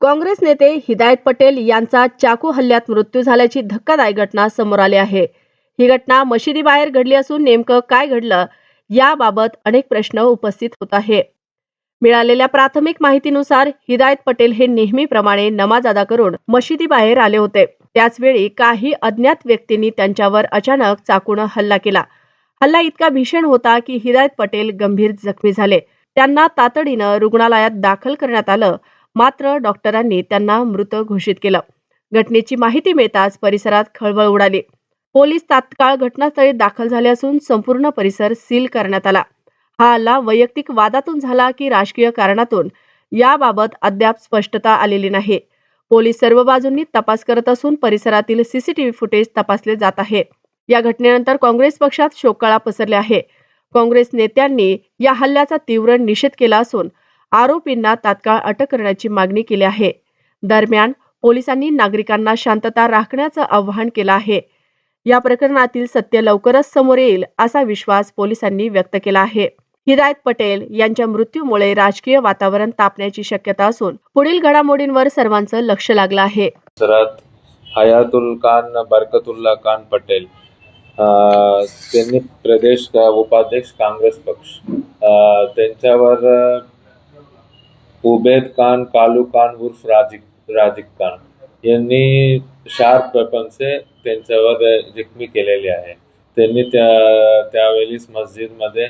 काँग्रेस नेते हिदायत पटेल यांचा चाकू हल्ल्यात मृत्यू झाल्याची धक्कादायक घटना समोर आली आहे. ही घटना मशिदीबाहेर घडली असून नेमकं काय घडलं याबाबत अनेक प्रश्न उपस्थित होत आहे. मिळालेल्या प्राथमिक माहितीनुसार हिदायत पटेल हे नेहमीप्रमाणे नमाज अदा करून मशिदीबाहेर आले होते. त्याचवेळी काही अज्ञात व्यक्तींनी त्यांच्यावर अचानक चाकून हल्ला केला. हल्ला इतका भीषण होता की हिदायत पटेल गंभीर जखमी झाले. त्यांना तातडीनं रुग्णालयात दाखल करण्यात आलं. मात्र डॉक्टरांनी त्यांना मृत घोषित केलं. घटनेची माहिती मिळताच परिसरात खळबळ उडाली. पोलीस तात्काळ घटनास्थळी दाखल झाले असून संपूर्ण परिसर सील करण्यात आला. हा हल्ला वैयक्तिक वादातून झाला की राजकीय कारणातून? याबाबत अद्याप स्पष्टता आलेली नाही. पोलीस सर्व बाजूंनी तपास करत असून परिसरातील सीसीटीव्ही फुटेज तपासले जात आहे. या घटनेनंतर काँग्रेस पक्षात शोककळा पसरले आहे. काँग्रेस नेत्यांनी या हल्ल्याचा तीव्र निषेध केला असून आरोपींना तात्काळ अटक करण्याची मागणी केली आहे. दरम्यान पोलिसांनी नागरिकांना शांतता राखण्याचं आवाहन केलं आहे. या प्रकरणातील सत्य लवकरच समोर येईल असा विश्वास पोलिसांनी व्यक्त केला आहे. हिदायत पटेल यांच्या मृत्यूमुळे राजकीय वातावरण तापण्याची शक्यता असून पुढील घडामोडींवर सर्वांचं लक्ष लागलं आहे. हयातुल खान बरकतुल्ला खान पटेल त्यांनी प्रदेश उपाध्यक्ष काँग्रेस पक्ष त्यांच्यावर उबेद खान कालू खान उर्फ राजिक राजिक खान यांनी शार्प वेपनचे त्यांच्यावर जखमी केलेले आहे. त्यांनी त्या त्यावेळीस मस्जिदमध्ये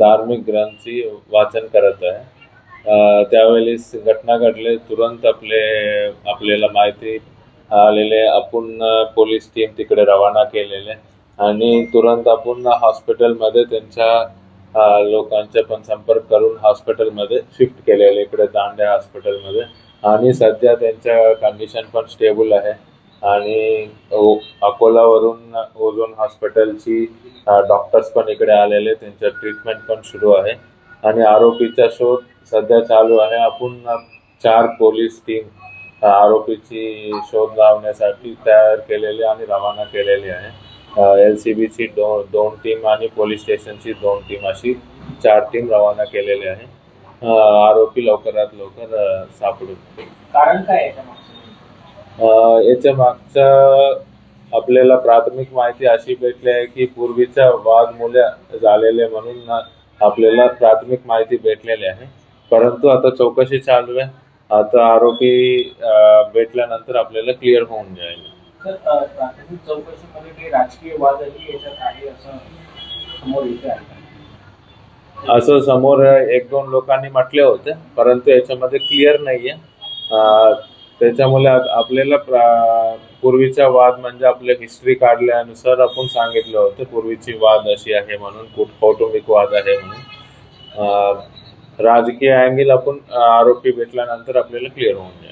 धार्मिक ग्रंथी वाचन करत आहे. त्यावेळेस घटना घडले तुरंत आपले आपल्याला माहिती आलेले आपण पोलीस टीम तिकडे रवाना केलेले आणि तुरंत आपण हॉस्पिटलमध्ये त्यांच्या लोकांचा पण संपर्क करून हॉस्पिटलमध्ये शिफ्ट केलेले इकडे दांड्या हॉस्पिटलमध्ये. आणि सध्या त्यांच्या कंडिशन पण स्टेबल आहे. आणि अकोलावरून ओझोन हॉस्पिटलची डॉक्टर्स पण इकडे आलेले त्यांचं ट्रीटमेंट पण सुरू आहे. आणि आरोपीचा शोध सध्या चालू आहे. आपण चार पोलीस टीम आरोपीची शोध लावण्यासाठी तयार केलेली आणि रवाना केलेली आहे. एल सी बीची दोन दोन टीम आणि पोलीस स्टेशनची दोन टीम अशी चार टीम रवाना केलेली आहे. आरोपी लवकरात लवकर सापडू. कारण काय याच्या मागचं? आपल्याला प्राथमिक माहिती अशी भेटली आहे की पूर्वीच्या वाद मुले झालेले म्हणून आपल्याला प्राथमिक माहिती भेटलेली आहे. परंतु आता चौकशी चालू आहे. आता आरोपी भेटल्यानंतर आपल्याला क्लिअर होऊन जाईल. प्राथमिक चौकशीमध्ये काही राजकीय वादही याच्यात आहे असं समोर येते आहे. असं समोर एक दोन लोकांनी म्हटले होते परंतु याच्यामध्ये क्लिअर नाहीये. आहे त्याच्यामुळे आपल्याला पूर्वीचा वाद म्हणजे आपल्या हिस्ट्री काढल्यानुसार आपण सांगितलं होतं पूर्वीची वाद अशी आहे म्हणून कुट- कौटुंबिक वाद आहे म्हणून. राजकीय अँगल आपण आरोपी भेटल्यानंतर आपल्याला क्लिअर होऊन जाईल.